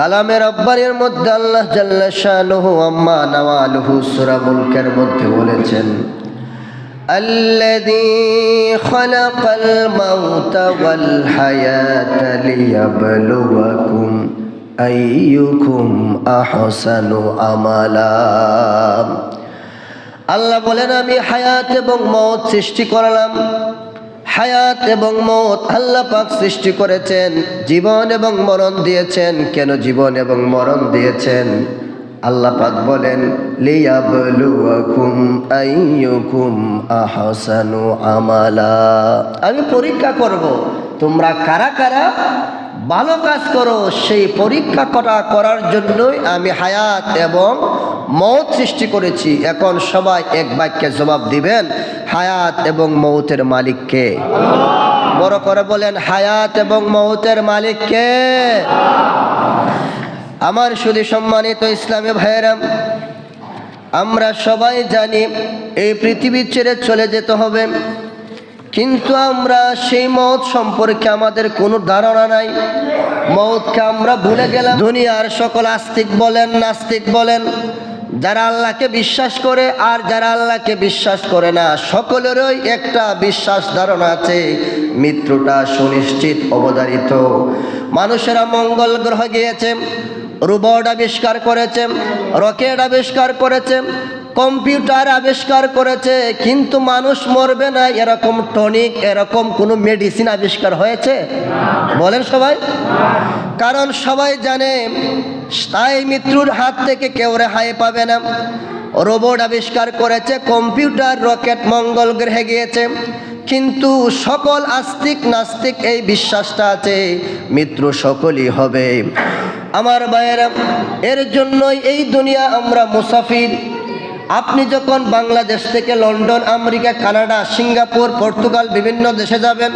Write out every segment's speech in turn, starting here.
কালামের আব্বারের মধ্যে আল্লাহ জাল্লা শাহনুহু আম্মা নওয়ালুহু সূরা মুলকের মধ্যে বলেছেন الذي خلق الموت والحياة ليبلوكم أيكم أحسن عملا আল্লাহ বলেন আমি হায়াত এবং মৌত সৃষ্টি করলাম হায়াত এবং মৌত আল্লাহ পাক সৃষ্টি করেছেন, জীবন এবং মরণ দিয়েছেন। কেন জীবন এবং মরণ দিয়েছেন? আল্লাহ পাক বলেন, লিয়াবলুয়াকুম আইয়ুকুম আহসানু আমালা। আমি পরীক্ষা করব, তোমরা কারা কারা? ভালো কাজ করো, সেই পরীক্ষা করা করার জন্যই আমি হায়াত এবং মৌত সৃষ্টি করেছি। এখন সবাই এক বাক্যে জবাব দিবেন হায়াত এবং মৌতের মালিককে। বড় করে বলেন, হায়াত এবং মৌতের মালিককে। আমার শুধু সম্মানিত ইসলামী ভাইয়েরাম আমরা সবাই জানি এই পৃথিবী ছেড়ে চলে যেতে হবে। কিন্তু আমরা সেই মত সম্পর্কে আমাদের কোনো ধারণা নাই। মৌতকে আমরা ভুলে গেলাম। দুনিয়ার সকল আস্তিক বলেন, নাস্তিক বলেন যারা আল্লাহকে বিশ্বাস করে আর যারা আল্লাহকে বিশ্বাস করে না, সকলেরই একটা বিশ্বাস ধারণা আছে, মৃত্যুটা সুনিশ্চিত, অবধারিত। মানুষেরা মঙ্গল গ্রহ গিয়েছে রোবট আবিষ্কার করেছে, রকেট আবিষ্কার করেছে কম্পিউটার আবিষ্কার করেছে, কিন্তু মানুষ মরবে না। এরকম টনিক, এরকম কোনো মেডিসিন আবিষ্কার হয়েছে? বলেন সবাই। কারণ সবাই জানে, তাই মৃত্যুর হাত থেকে কেউ রেহাই পাবে না। রোবট আবিষ্কার করেছে, কম্পিউটার রকেট মঙ্গল গ্রহে গিয়েছে। কিন্তু সকল আস্তিক নাস্তিক এই বিশ্বাসটা আছে, মৃত্যু সকলই হবে। আমার ভাইয়েরা, এর জন্যই এই দুনিয়া আমরা মুসাফির। আপনি যখন বাংলাদেশ থেকে London America Canada Singapore Portugal বিভিন্ন দেশে যাবেন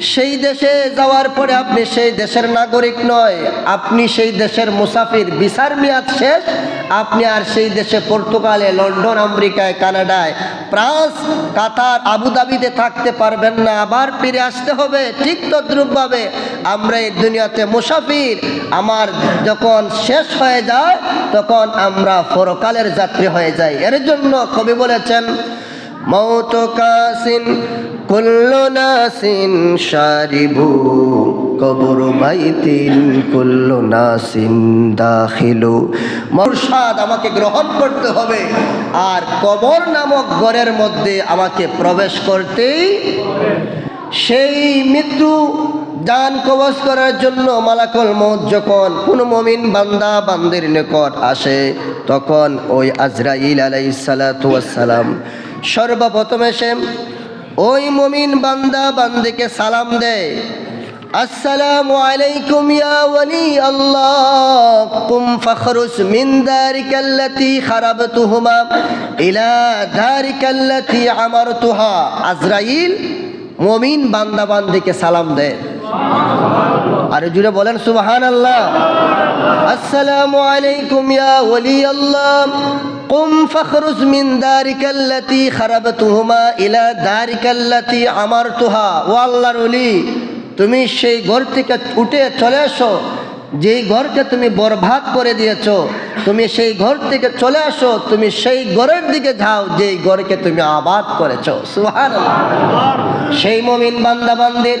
সেই দেশে যাওয়ার পরে আপনি সেই দেশের নাগরিক নয়। আপনি সেই দেশের মুসাফির। বিচার মেয়াদ শেষ। আপনি আর সেই দেশে পর্তুগালে, লন্ডন, আমেরিকায়, কানাডায়, ফ্রান্স, কাতার আবুধাবিতে থাকতে পারবেন না। আবার ফিরে আসতে হবে ঠিক তদ্রুপভাবে। আমরা এই দুনিয়াতে মুসাফির। আমার যখন শেষ হয়ে যায়, তখন আমরা পরকালের যাত্রী হয়ে যাই। এর জন্য কবি বলেছেন, মৌত কাসিন কুল্লু নাসিন সারিবু কবর মাইতিন কুল্লু নাসিন দাখিলু। মরসাদ আমাকে গ্রহণ করতে হবে। আর কবর নামক ঘরের মধ্যে আমাকে প্রবেশ করতেই সেই মৃত্যু দান কবচ করার জন্য মালাকল মৌত যখন কোনো মমিন বান্দা বান্দির নিকট আসে, তখন ওই আজরাইল আলাইসালাম সর্বপ্রথম এসে ওই মমিন বান্দা বান্দিকে সালাম দেয় আসসালামু আলাইকুম ইয়া ওয়ালি আল্লাহ। কুম ফখরুস মিন দারিকাল্লাতি খারাবতুহুমা ইলা দারিকাল্লাতি আমারতুহা। আজরাইল মমিন বান্দা বান্দিকে সালাম দেয় আরে জুড়ে বলেন সুবহান আল্লাহ আসসালামু আলাইকুম ইয়া ওয়ালি আল্লাহ কুম ফখরুজ মিন দারিকাল্লাতি খারাবতুহুমা ইলা দারিকাল্লাতি আমারতুহা। ও আল্লাহর ওলি, তুমি সেই ঘর থেকে উঠে চলে আসো যেই ঘরকে তুমি বরবাদ করে দিয়েছ, তুমি সেই ঘর থেকে চলে আসো। তুমি সেই ঘরের দিকে যাও, যেই ঘরকে তুমি আবাদ করেছ। সুহান সেই মমিন বান্দা বান্দির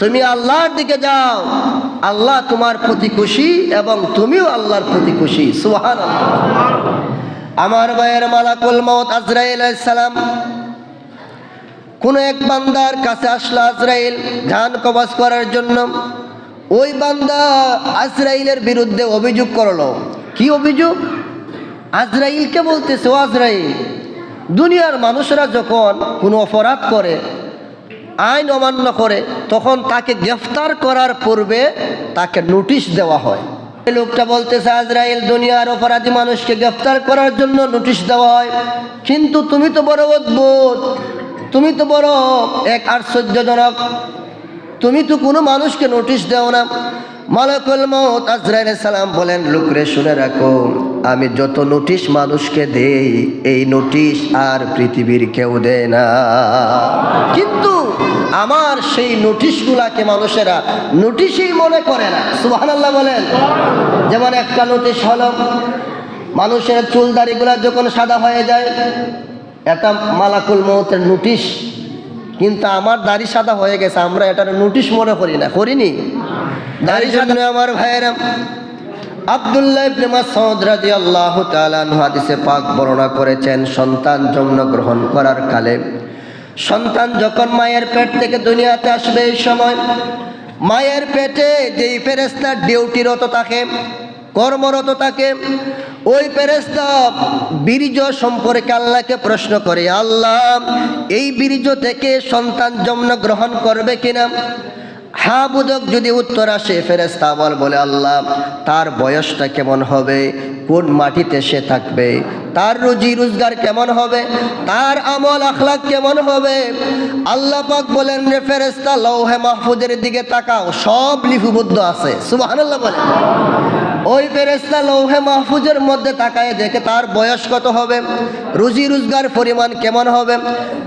তুমি আল্লাহর দিকে যাও। আল্লাহ তোমার প্রতি খুশি এবং তুমিও আল্লাহর প্রতি খুশি। সুহান আমার ভাইয়ের মালাকুল মত আজরাইল সালাম। কোন এক বান্দার কাছে আসলো আজরাইল ধান কবাস করার জন্য। ওই বান্দা আজরাইলের বিরুদ্ধে অভিযোগ করল। কি অভিযোগ? আজরাইলকে বলতেছে, ও আজরাইল, দুনিয়ার মানুষরা যখন কোনো অপরাধ করে আইন অমান্য করে তখন তাকে গ্রেফতার করার পূর্বে তাকে নোটিশ দেওয়া হয়। লোকটা বলতেছে, আজরাইল দুনিয়ার অপরাধী মানুষকে গ্রেফতার করার জন্য নোটিশ দেওয়া হয়। কিন্তু তুমি তো বড় অদ্ভুত, তুমি তো বড় এক আশ্চর্যজনক। তুমি তো কোনো মানুষকে নোটিশ দেও না। মালাকুল মত আজরাইল সালাম বলেন লোকরে শুনে রাখো। আমি যত নোটিশ মানুষকে দেই এই নোটিশ আর পৃথিবীর কেউ দেয় না। কিন্তু আমার সেই নোটিশগুলাকে মানুষেরা নোটিশই মনে করে না। সুবহানাল্লাহ বলেন। যেমন একটা নোটিশ হলো মানুষের চুল দাড়িগুলা যখন সাদা হয়ে যায় এটা মালাকুল মৌতের নোটিশ কিন্তু আমার দাড়ি সাদা হয়ে গেছে আমরা এটার নোটিশ মনে করি না করিনি। দাড়ি সাদা আমার ভাইয়েরা আব্দুল্লাহ ইবনে মাসউদ রাদিয়াল্লাহু তাআলা হাদিসে পাক বর্ণনা করেছেন, সন্তান গ্রহণ করার কালে, সন্তান যখন মায়ের পেট থেকে দুনিয়াতে আসবে এই সময়, মায়ের পেটে যেই ডিউটিরত থাকে, কর্মরত থাকে, ওই ফেরেস্তা বীর্য সম্পর্কে আল্লাহকে প্রশ্ন করে, আল্লাহ, এই বীর্য থেকে সন্তান জন্ম গ্রহণ করবে কিনা? হ্যাঁ বোধক যদি উত্তর আসে ফেরেস্তা বল বলে, আল্লাহ, তার বয়সটা কেমন হবে? কোন মাটিতে সে থাকবে? তার রুজি রোজগার কেমন হবে? তার আমল আখলাক কেমন হবে? আল্লাহ পাক বলেন রে ফেরেস্তা লৌহে মাহফুজের দিকে তাকাও, সব লিপিবদ্ধ আছে। বলে। ওই ফেরেস্তা লৌহে মাহফুজের মধ্যে তাকায় দেখে তার বয়স কত হবে? রুজি রোজগার পরিমাণ কেমন হবে?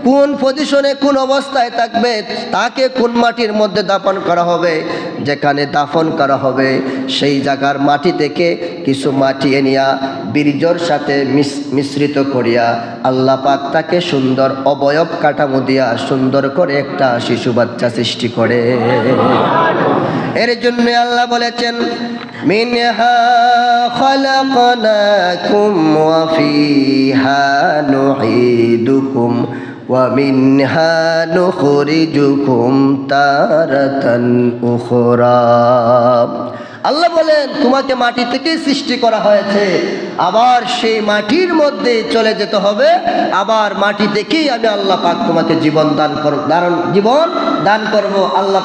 কোন পজিশনে কোন অবস্থায় থাকবে? তাকে কোন মাটির মধ্যে দাপন করা হবে? যেখানে দাফন করা হবে, সেই জায়গার মাটি থেকে কিছু মাটি এনিয়া বীর্যর সাথে মিশ্রিত করিয়া আল্লাহ পাক তাকে সুন্দর অবয়ব কাঠামো দিয়া সুন্দর করে একটা শিশু বাচ্চা সৃষ্টি করে। এর জন্য আল্লাহ বলেছেন, মিনহা খলাকনাকুম ওয়া ফিহা নুঈদুকুম ওয়া نخرجكم تارة أخرى. আল্লাহ বলেন, তোমাকে মাটি থেকে সৃষ্টি করা হয়েছে। আবার সেই মাটির মধ্যে চলে যেতে হবে। আবার মাটি থেকেই আমি আল্লাহ পাক তোমাকে জীবন দান করব দারণ জীবন দান করব। আল্লাহ